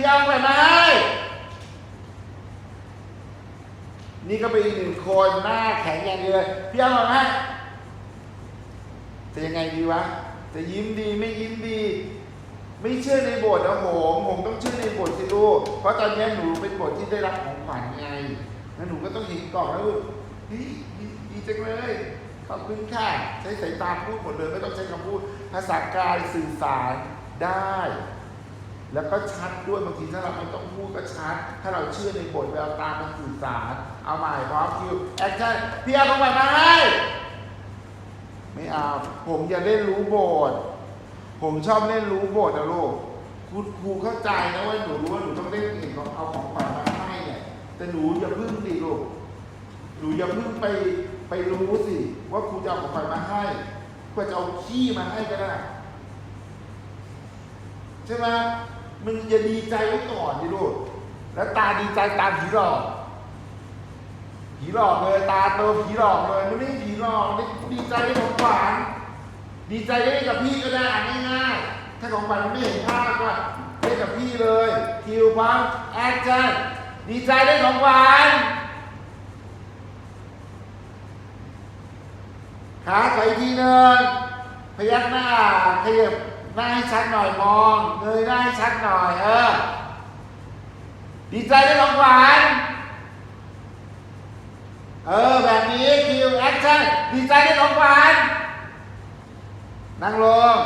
พี่เอาไปมาให้นี่ก็เป็นอีกหนึ่งคนหน้าแข็งอย่างเดียวเลยพี่เอาไปมาให้จะยังไงดีวะ จะยิ้มดีไม่ยิ้มดี ไม่เชื่อในบทนะโหมผมต้องเชื่อในบทสิลูกเพราะตอนนี้หนูเป็นบทที่ได้รับของขวัญไงแล้วหนูก็ต้องเห็นกล่องแล้วลูกเฮ้ยดีดีจังเลยขอบคุณค่ะ ใช้สายตาพูดหมดเลย ไม่ต้องใช้คำพูด ภาษากายสื่อสารได้ แล้วก็ชัดด้วยบางทีถ้าเราไม่ต้องพูดก็ชัด ถ้าเราเชื่อในบทแววตามันสื่อสารเอาใหม่พร้อมคิวแอคชั่นพี่เอาของขวัญมาให้ไม่เอาผมอย่าเล่นรู้บท ผมชอบเล่นรู้บทนะลูกครูครูเข้าใจนะว่าหนูรู้ว่าหนูต้องเล่นเองของเอาของขวัญมาให้เนี่ยแต่หนูอย่าพึ่งดิลูกหนูอย่าพึ่งไปไปรู้สิว่าครูจะเอาของขวัญมาให้เพื่อจะเอาขี้มาให้ก็ได้ใช่ไหม มึงอย่าดีใจไว้ก่อนดิลูกแล้วตาดีใจตาผีหลอก ผีหลอกเลยตาโตผีหลอกเลยมันไม่ผีหลอกดีใจได้ของขวัญดีใจได้กับพี่ก็ได้ง่ายๆถ้าของขวัญมันไม่เห็นภาพก็เล่นกับพี่เลยคิวพังแอคชั่นดีใจได้ของขวัญขาถอยทีหนึ่งพยักหน้าขยับ หน้าให้ชัดหน่อยมองเงยหน้าให้ชัดหน่อย เออ ดีใจด้ของหวานเออแบบนี้คิวแอคชั่นดีใจด้ของหวานนั่งลง